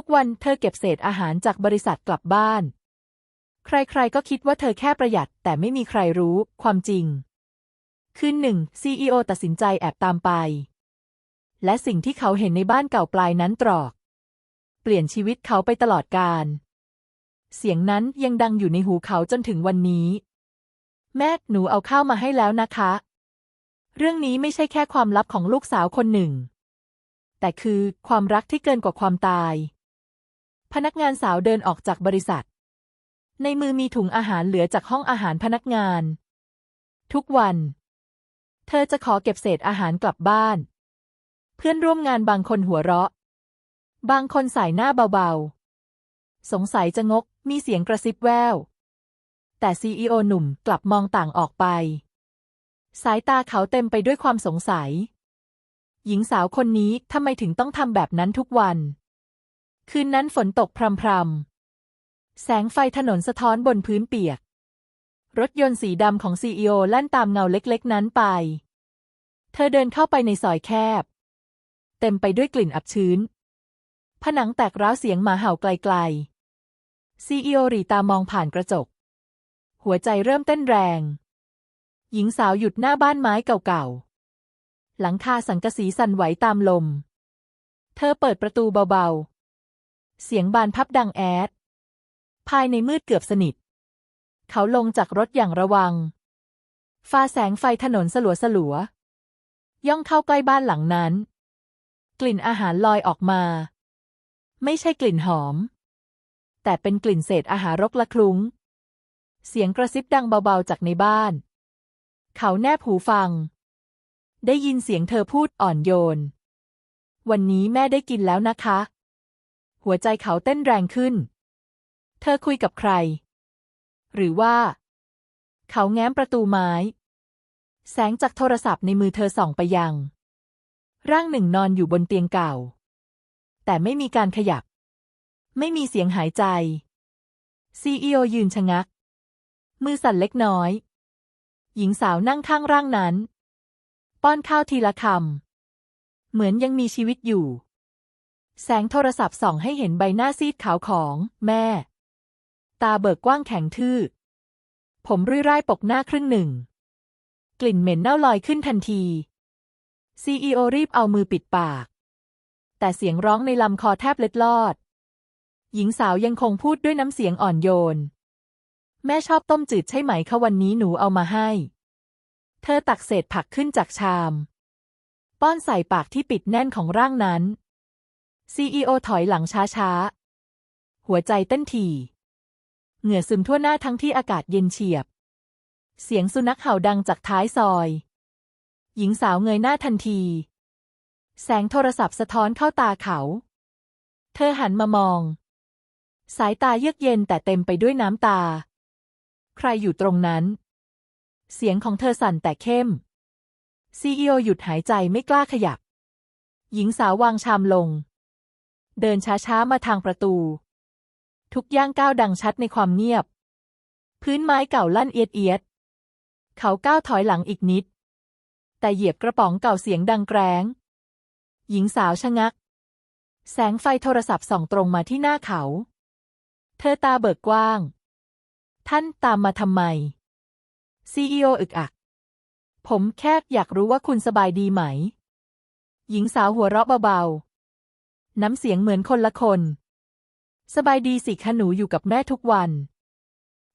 ทุกวันเธอเก็บเศษอาหารจากบริษัทกลับบ้าน ใครๆก็คิดว่าเธอแค่ประหยัด แต่ไม่มีใครรู้ความจริง คืนหนึ่งซีอตัดสินใจแอบตามไป และสิ่งที่เขาเห็นในบ้านเก่าปลายนั้นตรอก เปลี่ยนชีวิตเขาไปตลอดกาลเสียงนั้นยังดังอยู่ในหูเขาจนถึงวันนี้ แม่หนูเอาข้าวมาให้แล้วนะคะ เรื่องนี้ไม่ใช่แค่ความลับของลูกสาวคนหนึ่ง แต่คือความรักที่เกินกว่าความตาย พนักงานสาวเดินออกจากบริษัท ในมือมีถุงอาหารเหลือจากห้องอาหารพนักงาน ทุกวัน เธอจะขอเก็บเศษอาหารกลับบ้าน เพื่อนร่วมงานบางคนหัวเราะ บางคนสายหน้าเบาๆ สงสัยจะงก มีเสียงกระซิบแวว แต่ซีอีโอหนุ่มกลับมองต่างออกไป สายตาเขาเต็มไปด้วยความสงสัย หญิงสาวคนนี้ทำไมถึงต้องทำแบบนั้นทุกวัน คืนนั้นฝนตกพรำๆ แสงไฟถนนสะท้อนบนพื้นเปียก รถยนต์สีดำของซีอแล่นตามเงาเล็กๆ นั้นไป เธอเดินเข้าไปในซอยแคบ เต็มไปด้วยกลิ่นอับชื้น ผนังแตกร้าวเสียงหมาเห่าไกลๆ ซีอรีตามองผ่านกระจก หัวใจเริ่มเต้นแรง หญิงสาวหยุดหน้าบ้านไม้เก่าๆ หลังคาสังกะสีสั่นไหวตามลม เธอเปิดประตูเบาๆ เสียงบานพับดังแอด ภายในมืดเกือบสนิท เขาลงจากรถอย่างระวัง ฟ้าแสงไฟถนนสลัวสลัว ย่องเข้าใกล้บ้านหลังนั้น กลิ่นอาหารลอยออกมา ไม่ใช่กลิ่นหอม แต่เป็นกลิ่นเศษอาหารรกละคลุ้ง เสียงกระซิบดังเบาๆจากในบ้าน เขาแนบหูฟัง ได้ยินเสียงเธอพูดอ่อนโยน วันนี้แม่ได้กินแล้วนะคะ หัวใจเขาเต้นแรงขึ้น เธอคุยกับใคร หรือว่า เขาแง้มประตูไม้ แสงจากโทรศัพท์ในมือเธอส่องไปยัง ร่างหนึ่งนอนอยู่บนเตียงเก่า แต่ไม่มีการขยับ ไม่มีเสียงหายใจซีอีโอยืนชะงัก มือสั่นเล็กน้อย หญิงสาวนั่งข้างร่างนั้น ป้อนข้าวทีละคำ เหมือนยังมีชีวิตอยู่ แสงโทรศัพท์ส่องให้เห็นใบหน้าซีดขาวของแม่ ตาเบิกกว้างแข็งทื่อ ผมรุ่ยร่ายปกหน้าครึ่งหนึ่ง กลิ่นเหม็นเน่าลอยขึ้นทันทีซีอีโอรีบเอามือปิดปาก แต่เสียงร้องในลำคอแทบเล็ดลอด หญิงสาวยังคงพูดด้วยน้ำเสียงอ่อนโยน แม่ชอบต้มจืดใช่ไหมคะวันนี้หนูเอามาให้ เธอตักเศษผักขึ้นจากชาม ป้อนใส่ปากที่ปิดแน่นของร่างนั้น ซีอีโอถอยหลังช้าๆ หัวใจเต้นถี่ เหงื่อซึมทั่วหน้าทั้งที่อากาศเย็นเฉียบ เสียงสุนัขเห่าดังจากท้ายซอย หญิงสาวเงยหน้าทันที แสงโทรศัพท์สะท้อนเข้าตาเขา เธอหันมามอง สายตาเยือกเย็นแต่เต็มไปด้วยน้ำตา ใครอยู่ตรงนั้น เสียงของเธอสั่นแต่เข้มซีอีโอหยุดหายใจไม่กล้าขยับ หญิงสาววางชามลง เดินช้าๆ มาทางประตู ทุกย่างก้าวดังชัดในความเงียบ พื้นไม้เก่าลั่นเอียดเอียด เขาก้าวถอยหลังอีกนิด แต่เหยียบกระป๋องเก่าเสียงดังแกรงหญิงสาวชะงัก แสงไฟโทรศัพท์ส่องตรงมาที่หน้าเขา เธอตาเบิกกว้าง ท่านตามมาทำไมซีอีโออึกอัก ผมแค่อยากรู้ว่าคุณสบายดีไหม หญิงสาวหัวเราะเบาๆ น้ำเสียงเหมือนคนละคน สบายดีสิคะหนูอยู่กับแม่ทุกวัน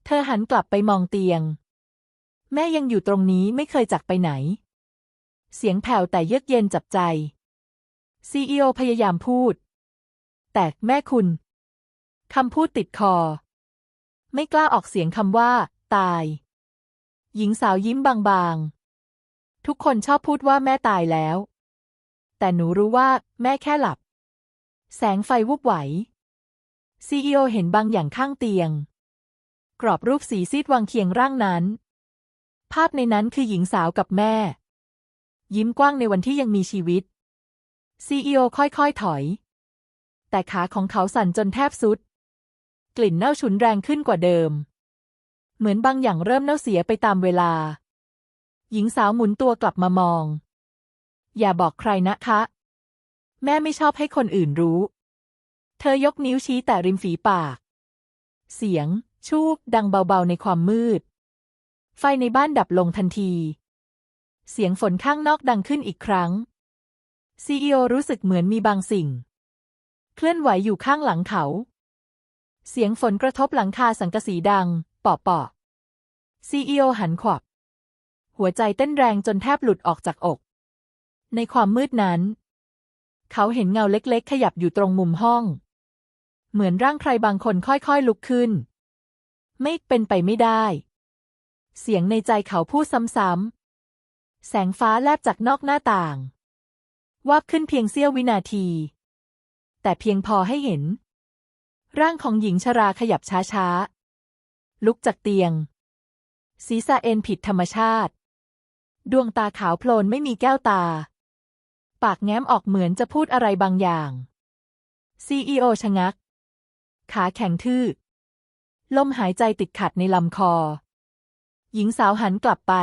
เธอหันกลับไปมองเตียง แม่ยังอยู่ตรงนี้ไม่เคยจากไปไหน เสียงแผ่วแต่เยือกเย็นจับใจซีอีโอพยายามพูด แต่แม่คุณคำพูดติดคอ ไม่กล้าออกเสียงคำว่า ตาย หญิงสาวยิ้มบางๆ ทุกคนชอบพูดว่าแม่ตายแล้ว แต่หนูรู้ว่าแม่แค่หลับ แสงไฟวุบไหว ซีอีโอเห็นบางอย่างข้างเตียง กรอบรูปสีซีดวางเคียงร่างนั้น ภาพในนั้นคือหญิงสาวกับแม่ ยิ้มกว้างในวันที่ยังมีชีวิต ซีอีโอค่อยๆถอย แต่ขาของเขาสั่นจนแทบสุด กลิ่นเน่าฉุนแรงขึ้นกว่าเดิม เหมือนบางอย่างเริ่มเน่าเสียไปตามเวลา หญิงสาวหมุนตัวกลับมามอง อย่าบอกใครนะคะ แม่ไม่ชอบให้คนอื่นรู้ เธอยกนิ้วชี้แต่ริมฝีปาก เสียง ชูกดังเบาๆในความมืด ไฟในบ้านดับลงทันที เสียงฝนข้างนอกดังขึ้นอีกครั้งซีอีโอรู้สึกเหมือนมีบางสิ่ง เคลื่อนไหวอยู่ข้างหลังเขา เสียงฝนกระทบหลังคาสังกะสีดังปาะๆซีอีโอหันขวับ หัวใจเต้นแรงจนแทบหลุดออกจากอก ในความมืดนั้น เขาเห็นเงาเล็กๆ ขยับอยู่ตรงมุมห้อง เหมือนร่างใครบางคนค่อยๆลุกขึ้น ไม่เป็นไปไม่ได้ เสียงในใจเขาพูดซ้ำๆ แสงฟ้าแลบจากนอกหน้าต่าง วาบขึ้นเพียงเสี้ยววินาที แต่เพียงพอให้เห็น ร่างของหญิงชราขยับช้าๆ ลุกจากเตียง ศีรษะเอ็นผิดธรรมชาติ ดวงตาขาวโพลนไม่มีแก้วตา ปากแง้มออกเหมือนจะพูดอะไรบางอย่างซีอีโอชะงัก ขาแข็งทื่อ ลมหายใจติดขัดในลำคอ หญิงสาวหันกลับไป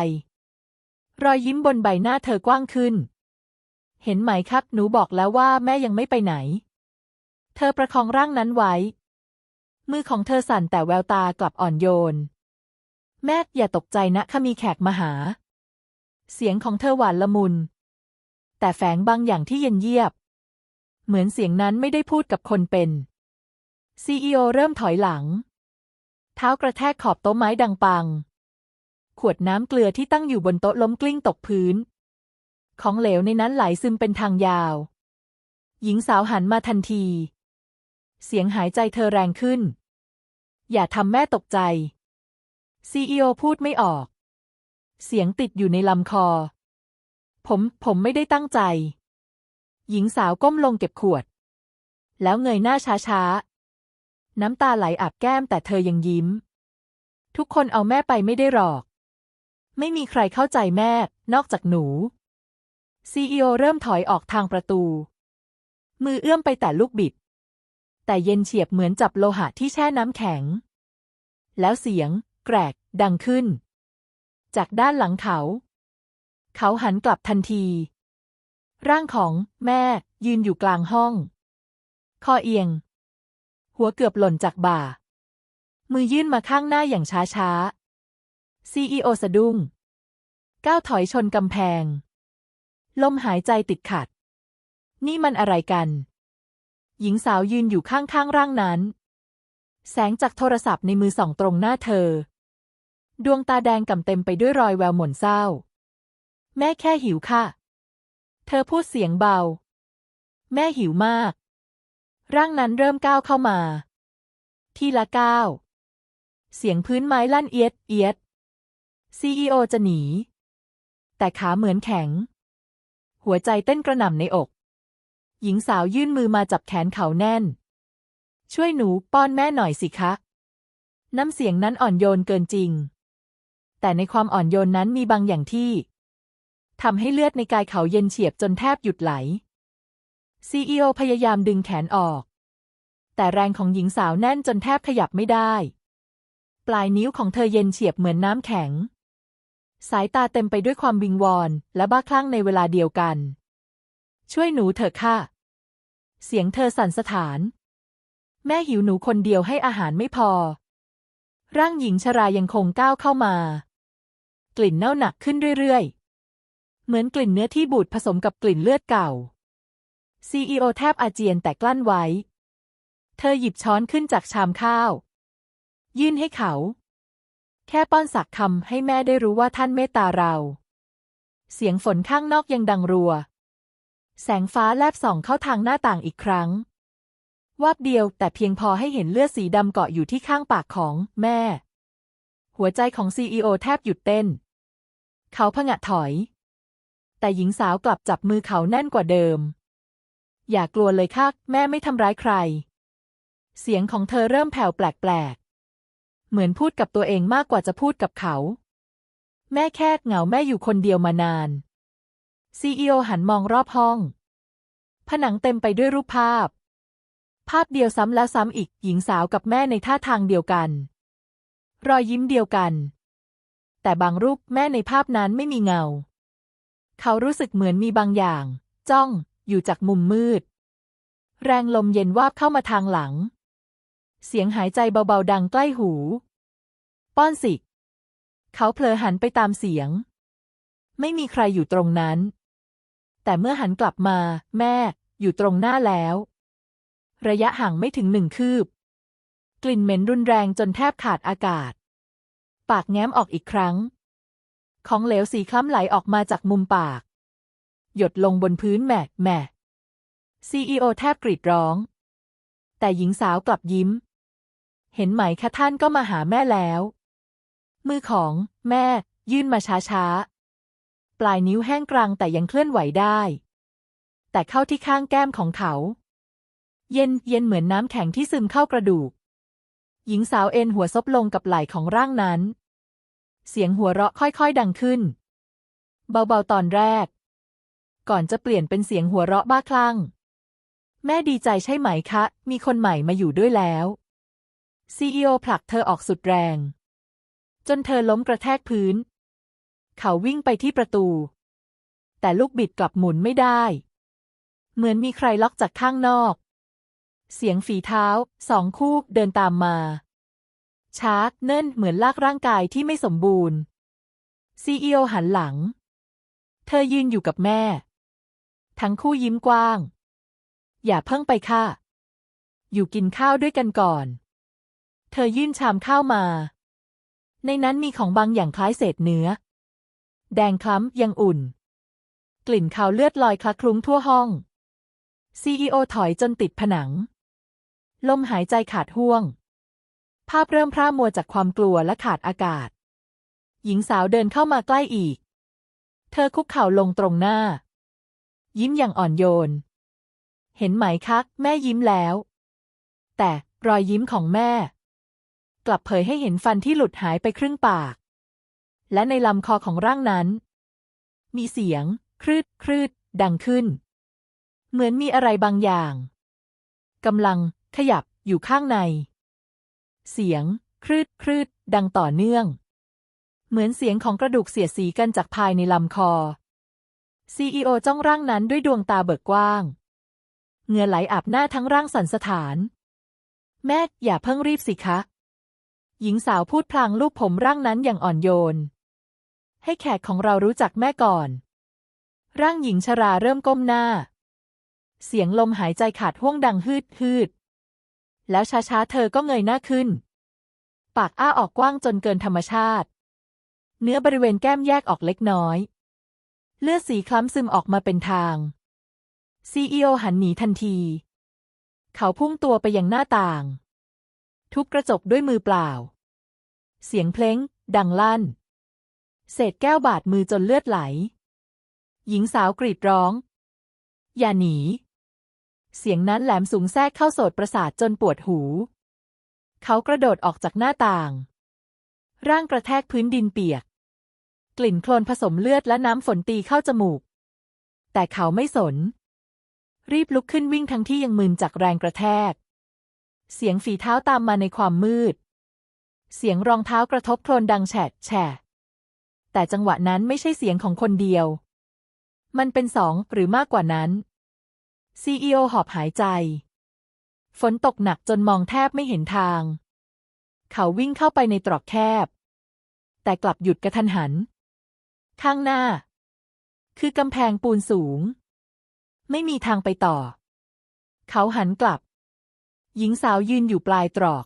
รอยยิ้มบนใบหน้าเธอกว้างขึ้น เห็นไหมครับ หนูบอกแล้วว่าแม่ยังไม่ไปไหน เธอประคองร่างนั้นไว้ มือของเธอสั่นแต่แววตากลับอ่อนโยน แม่อย่าตกใจนะข้ามีแขกมาหา เสียงของเธอหวานละมุน แต่แฝงบางอย่างที่เย็นเยียบ เหมือนเสียงนั้นไม่ได้พูดกับคนเป็นซีอีโอเริ่มถอยหลัง เท้ากระแทกขอบโต๊ะไม้ดังปัง ขวดน้ำเกลือที่ตั้งอยู่บนโต๊ะล้มกลิ้งตกพื้น ของเหลวในนั้นไหลซึมเป็นทางยาว หญิงสาวหันมาทันที เสียงหายใจเธอแรงขึ้น อย่าทำแม่ตกใจซีอีโอพูดไม่ออก เสียงติดอยู่ในลำคอ ผมผมไม่ได้ตั้งใจ หญิงสาวก้มลงเก็บขวด แล้วเงยหน้าช้าๆ น้ำตาไหลอาบแก้มแต่เธอยังยิ้ม ทุกคนเอาแม่ไปไม่ได้หรอก ไม่มีใครเข้าใจแม่ นอกจากหนูซีอีโอเริ่มถอยออกทางประตู มือเอื้อมไปแต่ลูกบิด แต่เย็นเฉียบเหมือนจับโลหะที่แช่น้ำแข็ง แล้วเสียง แกรก ดังขึ้น จากด้านหลังเขา เขาหันกลับทันที ร่างของแม่ยืนอยู่กลางห้อง คอเอียง หัวเกือบหล่นจากบ่า มือยื่นมาข้างหน้าอย่างช้าๆซีอีโอสะดุ้ง ก้าวถอยชนกำแพง ลมหายใจติดขัด นี่มันอะไรกัน หญิงสาวยืนอยู่ข้างๆร่างนั้น แสงจากโทรศัพท์ในมือส่องตรงหน้าเธอ ดวงตาแดงก่ำเต็มไปด้วยรอยแววหม่นเศร้า แม่แค่หิวค่ะ เธอพูดเสียงเบา แม่หิวมาก ร่างนั้นเริ่มก้าวเข้ามา ทีละก้าว เสียงพื้นไม้ลั่นเอียดเอียดซีอีโอจะหนี แต่ขาเหมือนแข็ง หัวใจเต้นกระหน่ำในอก หญิงสาวยื่นมือมาจับแขนเขาแน่น ช่วยหนูป้อนแม่หน่อยสิคะ น้ำเสียงนั้นอ่อนโยนเกินจริง แต่ในความอ่อนโยนนั้นมีบางอย่างที่ ทำให้เลือดในกายเขาเย็นเฉียบจนแทบหยุดไหลซีอีโอพยายามดึงแขนออก แต่แรงของหญิงสาวแน่นจนแทบขยับไม่ได้ ปลายนิ้วของเธอเย็นเฉียบเหมือนน้ำแข็ง สายตาเต็มไปด้วยความวิงวอนและบ้าคลั่งในเวลาเดียวกัน ช่วยหนูเถอะค่ะ เสียงเธอสั่นสะท้าน แม่หิวหนูคนเดียวให้อาหารไม่พอ ร่างหญิงชรายังคงก้าวเข้ามา กลิ่นเน่าหนักขึ้นเรื่อยๆ เหมือนกลิ่นเนื้อที่บูดผสมกับกลิ่นเลือดเก่าซีอีโอแทบอาเจียนแต่กลั้นไว้ เธอหยิบช้อนขึ้นจากชามข้าว ยื่นให้เขา แค่ป้อนสักคำให้แม่ได้รู้ว่าท่านเมตตาเรา เสียงฝนข้างนอกยังดังรัว แสงฟ้าแลบส่องเข้าทางหน้าต่างอีกครั้งวาบเดียวแต่เพียงพอให้เห็นเลือดสีดำเกาะอยู่ที่ข้างปากของแม่ หัวใจของซีอีโอแทบหยุดเต้น เขาผงะถอย แต่หญิงสาวกลับจับมือเขาแน่นกว่าเดิม อย่ากลัวเลยค่ะแม่ไม่ทำร้ายใคร เสียงของเธอเริ่มแผ่วแปลกๆ เหมือนพูดกับตัวเองมากกว่าจะพูดกับเขา แม่แค่เหงาแม่อยู่คนเดียวมานาน ซีอีโอหันมองรอบห้อง ผนังเต็มไปด้วยรูปภาพ ภาพเดียวซ้ำแล้วซ้ำอีก หญิงสาวกับแม่ในท่าทางเดียวกัน รอยยิ้มเดียวกัน แต่บางรูปแม่ในภาพนั้นไม่มีเงา เขารู้สึกเหมือนมีบางอย่าง จ้องอยู่จากมุมมืด แรงลมเย็นวาบเข้ามาทางหลัง เสียงหายใจเบาๆดังใกล้หู ป้อนสิก เขาเผลอหันไปตามเสียง ไม่มีใครอยู่ตรงนั้น แต่เมื่อหันกลับมา แม่อยู่ตรงหน้าแล้ว ระยะห่างไม่ถึงหนึ่งคืบ กลิ่นเหม็นรุนแรงจนแทบขาดอากาศ ปากแง้มออกอีกครั้ง ของเหลวสีคล้ำไหลออกมาจากมุมปาก หยดลงบนพื้นแม่แม่ซีอีโอแทบกรีดร้อง แต่หญิงสาวกลับยิ้ม เห็นไหมคะท่านก็มาหาแม่แล้ว มือของแม่ ยื่นมาช้าๆ ปลายนิ้วแห้งกรังแต่ยังเคลื่อนไหวได้ แต่เข้าที่ข้างแก้มของเขา เย็นเย็นเหมือนน้ำแข็งที่ซึมเข้ากระดูก หญิงสาวเอ็นหัวซบลงกับไหล่ของร่างนั้น เสียงหัวเราะค่อยๆ ดังขึ้น เบาๆตอนแรก ก่อนจะเปลี่ยนเป็นเสียงหัวเราะบ้าคลั่ง แม่ดีใจใช่ไหมคะ มีคนใหม่มาอยู่ด้วยแล้วซีอีโอผลักเธอออกสุดแรง จนเธอล้มกระแทกพื้น เขาวิ่งไปที่ประตู แต่ลูกบิดกลับหมุนไม่ได้ เหมือนมีใครล็อกจากข้างนอก เสียงฝีเท้าสองคู่เดินตามมา ช้าเนิ่นเหมือนลากร่างกายที่ไม่สมบูรณ์ ซีอีโอหันหลัง เธอยืนอยู่กับแม่ ทั้งคู่ยิ้มกว้าง อย่าเพิ่งไปค่ะ อยู่กินข้าวด้วยกันก่อน เธอยื่นชามข้าวมา ในนั้นมีของบางอย่างคล้ายเศษเนื้อ แดงคล้ำยังอุ่น กลิ่นคาวเลือดลอยคละคลุ้งทั่วห้องซีอีโอถอยจนติดผนัง ลมหายใจขาดห่วง ภาพเริ่มพร่ามัวจากความกลัวและขาดอากาศ หญิงสาวเดินเข้ามาใกล้อีก เธอคุกเข่าลงตรงหน้า ยิ้มอย่างอ่อนโยน เห็นไหมคะแม่ยิ้มแล้ว แต่รอยยิ้มของแม่ กลับเผยให้เห็นฟันที่หลุดหายไปครึ่งปาก และในลำคอของร่างนั้น มีเสียง ครืดครืดดังขึ้น เหมือนมีอะไรบางอย่างกำลังขยับอยู่ข้างใน เสียง ครืดครืดดังต่อเนื่อง เหมือนเสียงของกระดูกเสียดสีกันจากภายในลำคอซีอีโอจ้องร่างนั้นด้วยดวงตาเบิกกว้าง เหงื่อไหลอาบหน้าทั้งร่างสันสถาน แม่อย่าเพิ่งรีบสิคะ หญิงสาวพูดพลางลูบผมร่างนั้นอย่างอ่อนโยน ให้แขกของเรารู้จักแม่ก่อน ร่างหญิงชราเริ่มก้มหน้า เสียงลมหายใจขาดห่วงดังฮืดฮืด แล้วช้าๆ เธอก็เงยหน้าขึ้น ปากอ้าออกกว้างจนเกินธรรมชาติ เนื้อบริเวณแก้มแยกออกเล็กน้อย เลือดสีคล้ำซึมออกมาเป็นทาง ซีอีโอหันหนีทันที เขาพุ่งตัวไปยังหน้าต่าง ทุบกระจกด้วยมือเปล่า เสียงเพลงดังลั่น เศษแก้วบาดมือจนเลือดไหล หญิงสาวกรีดร้อง อย่าหนี เสียงนั้นแหลมสูงแทรกเข้าโสดประสาทจนปวดหู เขากระโดดออกจากหน้าต่าง ร่างกระแทกพื้นดินเปียก กลิ่นโคลนผสมเลือดและน้ำฝนตีเข้าจมูก แต่เขาไม่สน รีบลุกขึ้นวิ่งทั้งที่ยังมึนจากแรงกระแทก เสียงฝีเท้าตามมาในความมืด เสียงรองเท้ากระทบโคลนดังแฉะแฉะแต่จังหวะนั้นไม่ใช่เสียงของคนเดียว มันเป็นสองหรือมากกว่านั้น ซีอีโอหอบหายใจ ฝนตกหนักจนมองแทบไม่เห็นทาง เขาวิ่งเข้าไปในตรอกแคบ แต่กลับหยุดกระทันหัน ข้างหน้า คือกำแพงปูนสูง ไม่มีทางไปต่อ เขาหันกลับ หญิงสาวยืนอยู่ปลายตรอก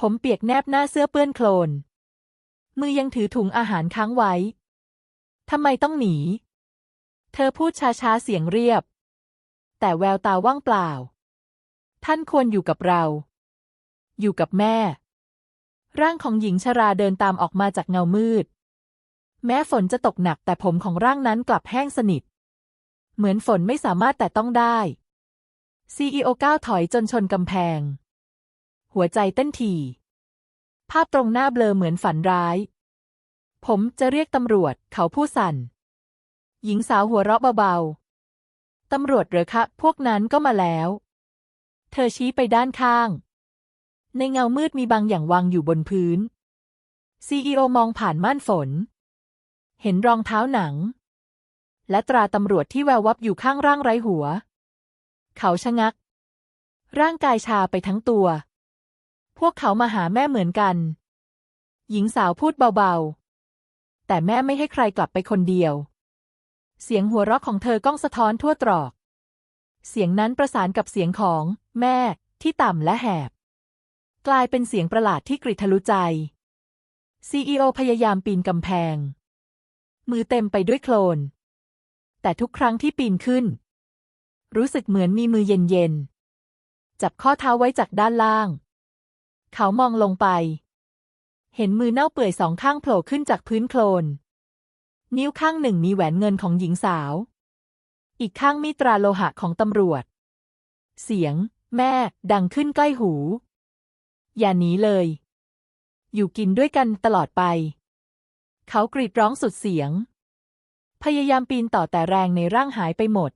ผมเปียกแนบหน้าเสื้อเปื้อนโคลน มือยังถือถุงอาหารค้างไว้ ทำไมต้องหนี เธอพูดช้าๆเสียงเรียบ แต่แววตาว่างเปล่า ท่านควรอยู่กับเรา อยู่กับแม่ ร่างของหญิงชราเดินตามออกมาจากเงามืด แม้ฝนจะตกหนักแต่ผมของร่างนั้นกลับแห้งสนิท เหมือนฝนไม่สามารถแต่ต้องได้ซีอีโอก้าวถอยจนชนกำแพง หัวใจเต้นถี่ภาพตรงหน้าเบลอเหมือนฝันร้าย ผมจะเรียกตำรวจ เขาพูดสั่น หญิงสาวหัวเราะเบาๆ ตำรวจเหรอคะ พวกนั้นก็มาแล้ว เธอชี้ไปด้านข้าง ในเงามืดมีบางอย่างวางอยู่บนพื้นซีอีโอมองผ่านม่านฝน เห็นรองเท้าหนัง และตราตำรวจที่แวววับอยู่ข้างร่างไร้หัว เขาชะงัก ร่างกายชาไปทั้งตัว พวกเขามาหาแม่เหมือนกัน หญิงสาวพูดเบาๆ แต่แม่ไม่ให้ใครกลับไปคนเดียว เสียงหัวเราะของเธอก้องสะท้อนทั่วตรอก เสียงนั้นประสานกับเสียงของแม่ที่ต่ำและแหบ กลายเป็นเสียงประหลาดที่กริทะลุใจซีอีโอพยายามปีนกำแพง มือเต็มไปด้วยโคลน แต่ทุกครั้งที่ปีนขึ้น รู้สึกเหมือนมีมือเย็นๆ จับข้อเท้าไว้จากด้านล่าง เขามองลงไป เห็นมือเน่าเปื่อยสองข้างโผล่ขึ้นจากพื้นโคลน นิ้วข้างหนึ่งมีแหวนเงินของหญิงสาว อีกข้างมีตราโลหะของตำรวจ เสียง แม่ ดังขึ้นใกล้หู อย่าหนีเลย อยู่กินด้วยกันตลอดไป เขากรีดร้องสุดเสียง พยายามปีนต่อแต่แรงในร่างหายไปหมด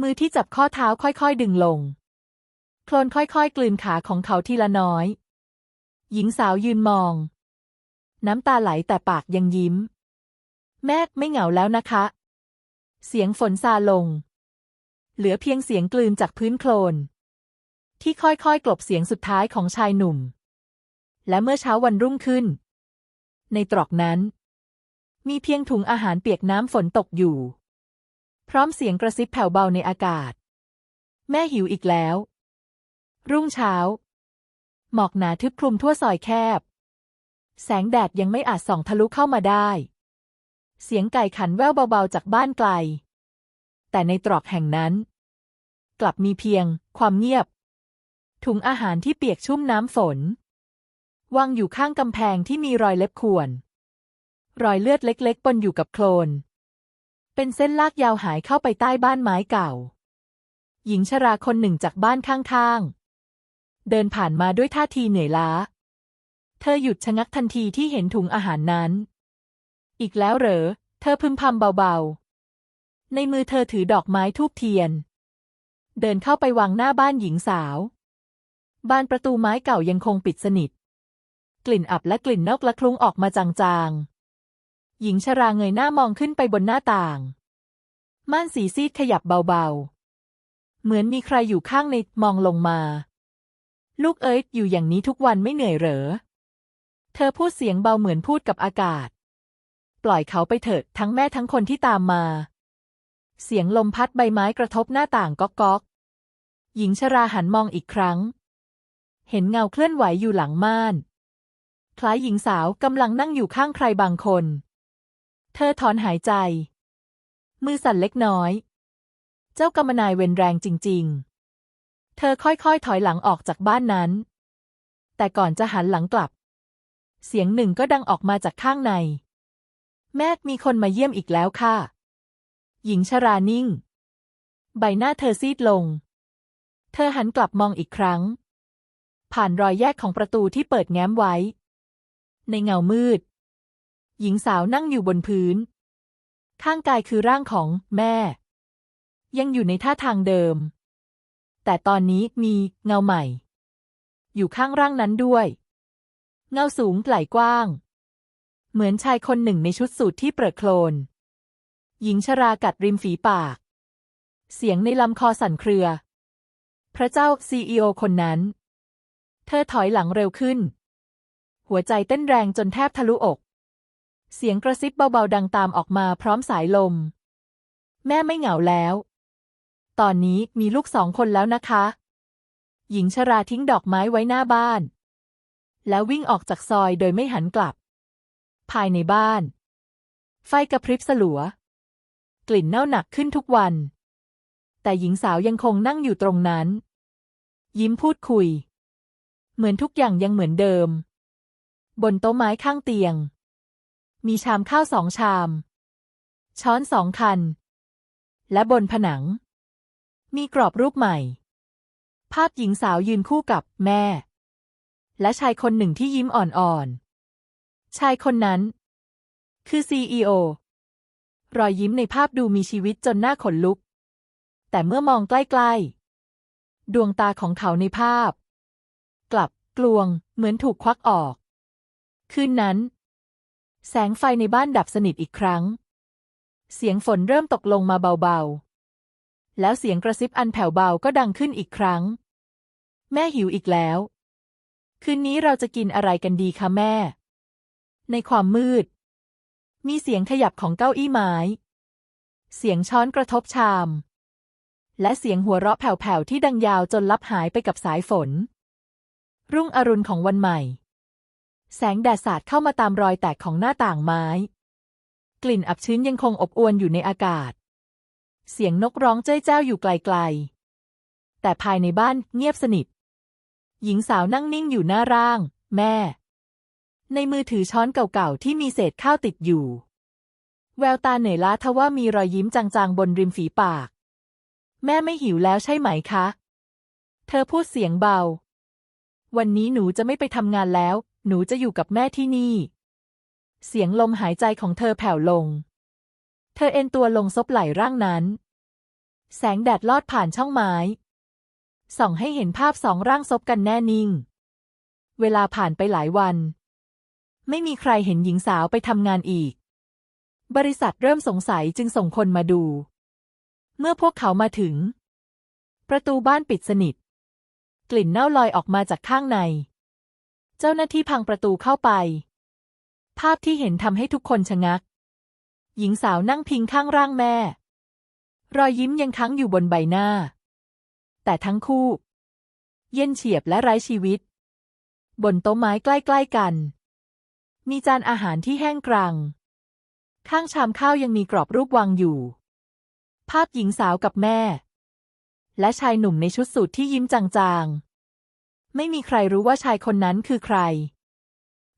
มือที่จับข้อเท้าค่อยๆดึงลง โคลนค่อยๆ กลืนขาของเขาทีละน้อย หญิงสาวยืนมอง น้ำตาไหลแต่ปากยังยิ้ม แม่ไม่เหงาแล้วนะคะ เสียงฝนซาลง เหลือเพียงเสียงกลืนจากพื้นโคลน ที่ค่อยๆ กลบเสียงสุดท้ายของชายหนุ่ม และเมื่อเช้าวันรุ่งขึ้น ในตรอกนั้น มีเพียงถุงอาหารเปียกน้ำฝนตกอยู่ พร้อมเสียงกระซิบแผ่วเบาในอากาศ แม่หิวอีกแล้ว รุ่งเช้า หมอกหนาทึบคลุมทั่วซอยแคบ แสงแดดยังไม่อาจส่องทะลุเข้ามาได้ เสียงไก่ขันแว่วเบาๆจากบ้านไกล แต่ในตรอกแห่งนั้น กลับมีเพียงความเงียบ ถุงอาหารที่เปียกชุ่มน้ำฝนวางอยู่ข้างกำแพงที่มีรอยเล็บข่วน รอยเลือดเล็กๆปนอยู่กับโคลน เป็นเส้นลากยาวหายเข้าไปใต้บ้านไม้เก่า หญิงชราคนหนึ่งจากบ้านข้างๆ เดินผ่านมาด้วยท่าทีเหนื่อยล้า เธอหยุดชะงักทันทีที่เห็นถุงอาหารนั้น อีกแล้วเหรอ เธอพึมพำเบาๆ ในมือเธอถือดอกไม้ทูบเทียน เดินเข้าไปวางหน้าบ้านหญิงสาว บานประตูไม้เก่ายังคงปิดสนิท กลิ่นอับและกลิ่นนอกละคลุ้งออกมาจางๆ หญิงชราเงยหน้ามองขึ้นไปบนหน้าต่าง ม่านสีซีดขยับเบาๆ เหมือนมีใครอยู่ข้างในมองลงมา ลูกเอ๋ยอยู่อย่างนี้ทุกวันไม่เหนื่อยเหรอเธอพูดเสียงเบาเหมือนพูดกับอากาศ ล่อยเขาไปเถิดทั้งแม่ทั้งคนที่ตามมา เสียงลมพัดใบไม้กระทบหน้าต่างก๊อกก๊อกหญิงชราหันมองอีกครั้ง เห็นเงาเคลื่อนไหวอยู่หลังม่าน คล้ายหญิงสาวกำลังนั่งอยู่ข้างใครบางคน เธอถอนหายใจ มือสั่นเล็กน้อย เจ้ากรรมนายเวรแรงจริง ๆ เธอค่อยๆ ถอยหลังออกจากบ้านนั้น แต่ก่อนจะหันหลังกลับ เสียงหนึ่งก็ดังออกมาจากข้างใน แม่มีคนมาเยี่ยมอีกแล้วค่ะ หญิงชรานิ่ง ใบหน้าเธอซีดลง เธอหันกลับมองอีกครั้ง ผ่านรอยแยกของประตูที่เปิดแง้มไว้ ในเงามืด หญิงสาวนั่งอยู่บนพื้น ข้างกายคือร่างของแม่ ยังอยู่ในท่าทางเดิม แต่ตอนนี้มีเงาใหม่ อยู่ข้างร่างนั้นด้วย เงาสูงไหล่กว้าง เหมือนชายคนหนึ่งในชุดสูทที่เปรอะโคลน หญิงชรากัดริมฝีปาก เสียงในลำคอสั่นเครือ พระเจ้าซีอีโอคนนั้น เธอถอยหลังเร็วขึ้น หัวใจเต้นแรงจนแทบทะลุอก เสียงกระซิบเบาๆดังตามออกมาพร้อมสายลม แม่ไม่เหงาแล้ว ตอนนี้มีลูกสองคนแล้วนะคะ หญิงชราทิ้งดอกไม้ไว้หน้าบ้าน แล้ววิ่งออกจากซอยโดยไม่หันกลับ ภายในบ้าน ไฟกระพริบสลัว กลิ่นเน่าหนักขึ้นทุกวัน แต่หญิงสาวยังคงนั่งอยู่ตรงนั้น ยิ้มพูดคุย เหมือนทุกอย่างยังเหมือนเดิม บนโต๊ะไม้ข้างเตียง มีชามข้าวสองชาม ช้อนสองคัน และบนผนัง มีกรอบรูปใหม่ ภาพหญิงสาวยืนคู่กับแม่และชายคนหนึ่งที่ยิ้มอ่อนๆ ชายคนนั้น คือซีอีโอรอยยิ้มในภาพดูมีชีวิตจนหน้าขนลุก แต่เมื่อมองใกล้ๆ ดวงตาของเขาในภาพ กลับกลวงเหมือนถูกควักออก คืนนั้น แสงไฟในบ้านดับสนิทอีกครั้ง เสียงฝนเริ่มตกลงมาเบาๆ แล้วเสียงกระซิบอันแผ่วเบาก็ดังขึ้นอีกครั้ง แม่หิวอีกแล้ว คืนนี้เราจะกินอะไรกันดีคะแม่ ในความมืด มีเสียงขยับของเก้าอี้ไม้ เสียงช้อนกระทบชาม และเสียงหัวเราะแผ่วๆที่ดังยาวจนลับหายไปกับสายฝน รุ่งอรุณของวันใหม่ แสงแดดสาดเข้ามาตามรอยแตกของหน้าต่างไม้ กลิ่นอับชื้นยังคงอบอวนอยู่ในอากาศ เสียงนกร้องเจ้ยเจ้าอยู่ไกลๆ แต่ภายในบ้านเงียบสนิท หญิงสาวนั่งนิ่งอยู่หน้าร่าง แม่ ในมือถือช้อนเก่าๆที่มีเศษข้าวติดอยู่ แววตาเหนื่อยล้าทว่ามีรอยยิ้มจางๆบนริมฝีปาก แม่ไม่หิวแล้วใช่ไหมคะ เธอพูดเสียงเบา วันนี้หนูจะไม่ไปทำงานแล้ว หนูจะอยู่กับแม่ที่นี่ เสียงลมหายใจของเธอแผ่วลง เธอเอนตัวลงซบไหล่ร่างนั้น แสงแดดลอดผ่านช่องไม้ส่องให้เห็นภาพสองร่างซบกันแน่นิ่ง เวลาผ่านไปหลายวัน ไม่มีใครเห็นหญิงสาวไปทำงานอีก บริษัทเริ่มสงสัยจึงส่งคนมาดู เมื่อพวกเขามาถึง ประตูบ้านปิดสนิท กลิ่นเน่าลอยออกมาจากข้างใน เจ้าหน้าที่พังประตูเข้าไป ภาพที่เห็นทำให้ทุกคนชะงัก หญิงสาวนั่งพิงข้างร่างแม่ รอยยิ้มยังค้างอยู่บนใบหน้า แต่ทั้งคู่ เย็นเฉียบและไร้ชีวิต บนโต๊ะไม้ใกล้ ๆกัน มีจานอาหารที่แห้งกรัง ข้างชามข้าวยังมีกรอบรูปวางอยู่ ภาพหญิงสาวกับแม่ และชายหนุ่มในชุดสูทที่ยิ้มจางๆ ไม่มีใครรู้ว่าชายคนนั้นคือใคร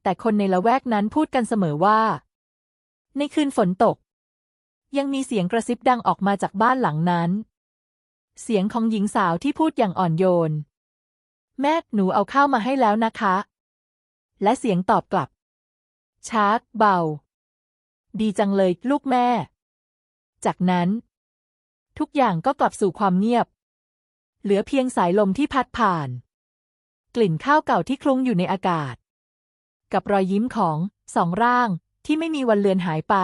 แต่คนในละแวกนั้นพูดกันเสมอว่า ในคืนฝนตก ยังมีเสียงกระซิบดังออกมาจากบ้านหลังนั้น เสียงของหญิงสาวที่พูดอย่างอ่อนโยน แม่หนูเอาข้าวมาให้แล้วนะคะ และเสียงตอบกลับ ช้าเบา ดีจังเลยลูกแม่ จากนั้น ทุกอย่างก็กลับสู่ความเงียบ เหลือเพียงสายลมที่พัดผ่าน กลิ่นข้าวเก่าที่คลุ้งอยู่ในอากาศ กับรอยยิ้มของสองร่างที่ไม่มีวันเลือนหายไป